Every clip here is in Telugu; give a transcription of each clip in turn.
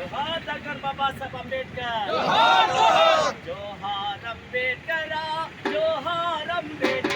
जोहार डॉक्टर बाबा साहब अंबेडकर जोहार अंबेडकर जोहार अंबेडकर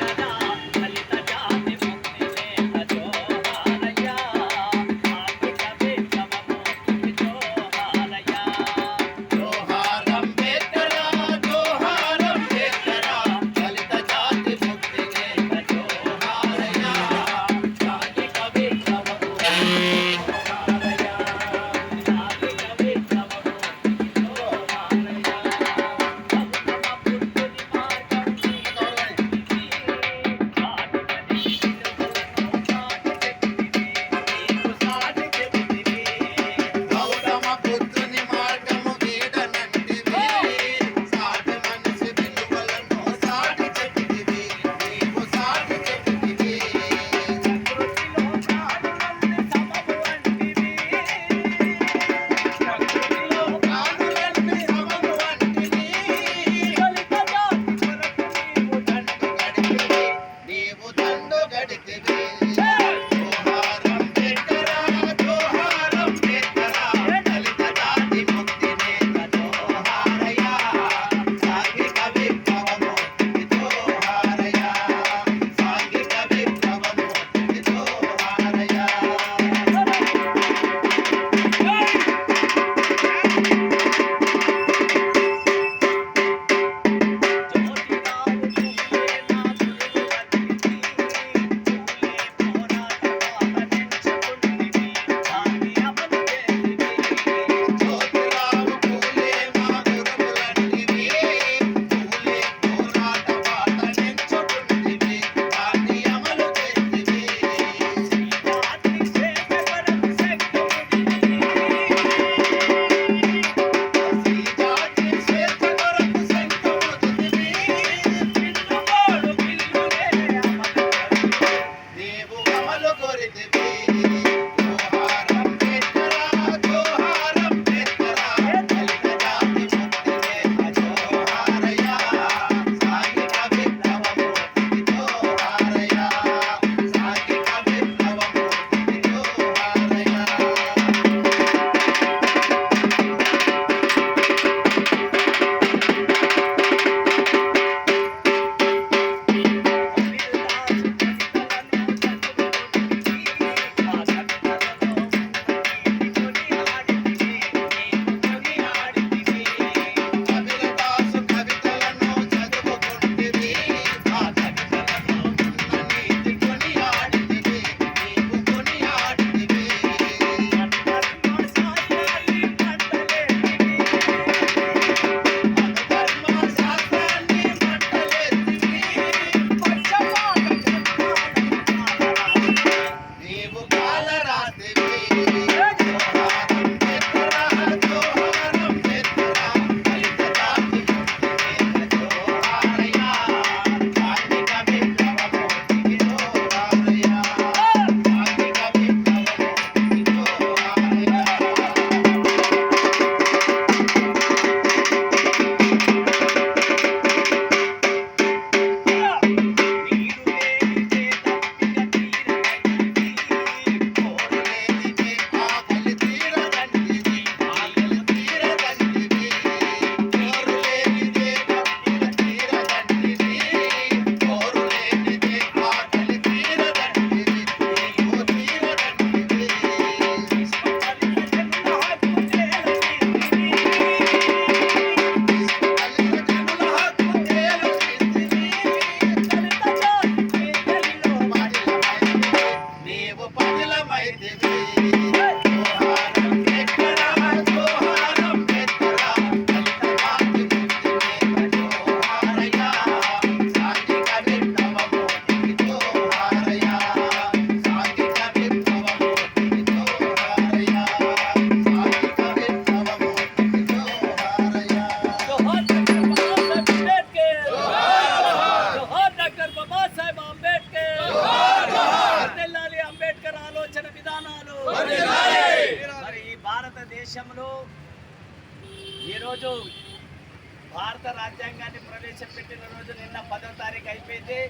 భారత రాజ్యాంగాన్ని ప్రవేశపెట్టిన రోజు నిన్న పదో తారీఖు అయిపోయింది.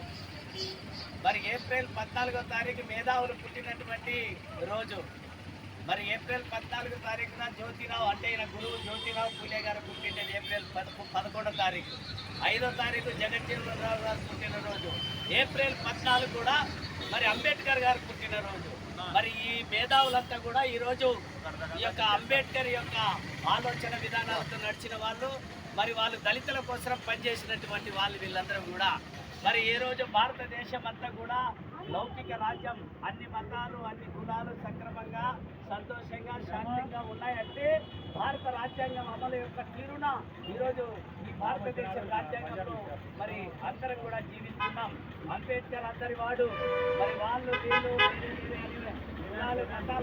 మరి ఏప్రిల్ పద్నాలుగో తారీఖు మేధావులు పుట్టినటువంటి రోజు. మరి ఏప్రిల్ పద్నాలుగో తారీఖున జ్యోతిరావు అంటే ఈయన గురువు జ్యోతిరావు పూలే గారు పుట్టినది ఏప్రిల్ పదకొ పదకొండో తారీఖు. ఐదో తారీఖు జగజ్జీవనరావు గారు పుట్టినరోజు ఏప్రిల్ పద్నాలుగు కూడా మరి అంబేద్కర్ గారు పుట్టినరోజు మరి ఈ మేధావులంతా కూడా ఈరోజు ఈ యొక్క అంబేద్కర్ యొక్క ఆలోచన విధానాలతో నడిచిన వాళ్ళు. మరి వాళ్ళు దళితుల కోసం పనిచేసినటువంటి వాళ్ళు వీళ్ళందరూ కూడా. మరి ఈ రోజు భారతదేశం అంతా కూడా లౌకిక రాజ్యం అన్ని మతాలు అన్ని కులాలు సక్రమంగా సంతోషంగా శాంతంగా ఉన్నాయంటే భారత రాజ్యాంగం అమలు యొక్క తీరున ఈరోజు ఈ భారతదేశ రాజ్యాంగంలో మరి అందరం కూడా జీవిస్తున్నాం. అంబేద్కర్ అందరి వాడు మరి వాళ్ళు వీళ్ళు కులాలు మతాల